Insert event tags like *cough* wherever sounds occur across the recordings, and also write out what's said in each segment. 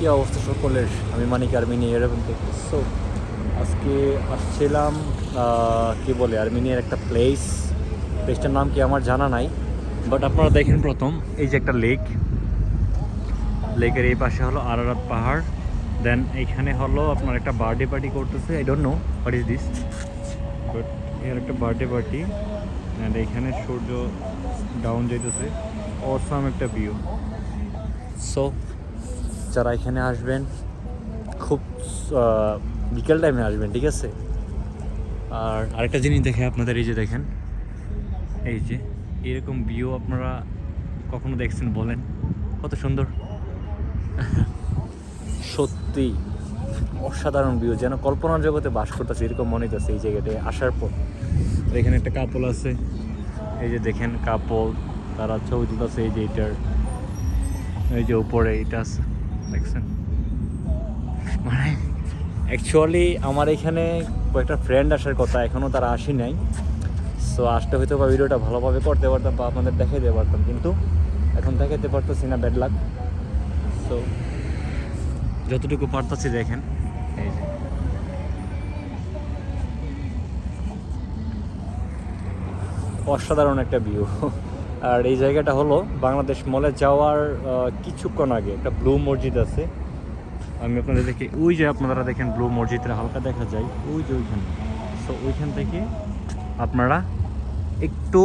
কী অবস্থা সকলের? আমি মানিক আর্মেনিয়া এরকম থেকে সো আজকে আসছিলাম কি বলে আর্মেনিয়ার একটা প্লেস প্লেসটার নাম কি আমার জানা নাই বাট আপনারা দেখেন প্রথম, এই যে একটা লেক লেকের এই পাশে হলো আরারাত পাহাড় দেন এইখানে হলো আপনার একটা বার্থডে পার্টি করতেছে। I don't know what is this but এর একটা বার্থডে পার্টি অ্যান্ড এখানে সূর্য ডাউন যাইতেছে। অসাম একটা ভিউ সো যারা এখানে আসবেন, খুব বিকেল টাইমে আসবেন, ঠিক আছে? আর আরেকটা জিনিস দেখে আপনাদের, এই যে দেখেন, এই যে, এরকম ভিউ আপনারা কখনো দেখছেন বলেন? কত সুন্দর। *laughs* সত্যি, অসাধারণ ভিউ যেন কল্পনার জগতে বাস করতেছে, এরকম মনে হইতেছে এই জায়গাটায় আসার পর। এখানে একটা কাপল আছে, এই যে দেখেন কাপল তারা ছবি তুলতেছে, এই যে এটার, এই যে উপরে এটা আছে। দেখছেন? মানে অ্যাকচুয়ালি আমার এখানে কয়েকটা ফ্রেন্ড আসার কথা এখনও তারা আসি নাই। সো আসতে হয়তো বা ভিডিওটা ভালোভাবে করতে পারতাম বা আপনাদের দেখাইতে পারতাম, কিন্তু এখন দেখাইতে পারতেছি না ব্যাড লাক সো যতটুকু পারতেছি দেখেন, এই যে। অসাধারণ একটা ভিউ আর এই জায়গাটা হলো বাংলাদেশ মলে যাওয়ার কিছুক্ষণ আগে একটা ব্লু মসজিদ আছে। আমি আপনাদের দেখি, ওই যে আপনারা দেখেন ব্লু মসজিদটা হালকা দেখা যায়, ওই যে ওইখানে। সো ওইখান থেকে আপনারা একটু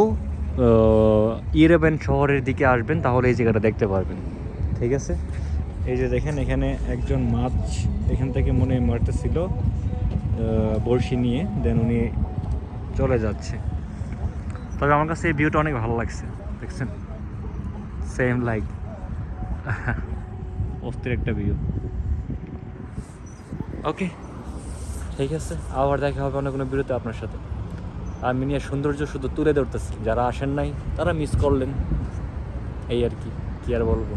ইরেবেন শহরের দিকে আসবেন, তাহলে এই জায়গাটা দেখতে পারবেন। ঠিক আছে? এই যে দেখেন, এখানে একজন মাছ এখান থেকে মনে মারতেছিল বড়শি নিয়ে, দেন উনি চলে যাচ্ছে। তবে আমার কাছে এই ভিউটা অনেক ভালো লাগছে। দেখছেন? সেম লাইক *laughs* অস্থির একটা ভিউ ওকে ঠিক আছে। আবার দেখা হবে অন্য কোনো বিরতি আপনার সাথে। আমি নিয়ে সৌন্দর্য শুধু তুলে ধরতেছি। যারা আসেন নাই তারা মিস করলেন। এই আর কি কি আর বলব?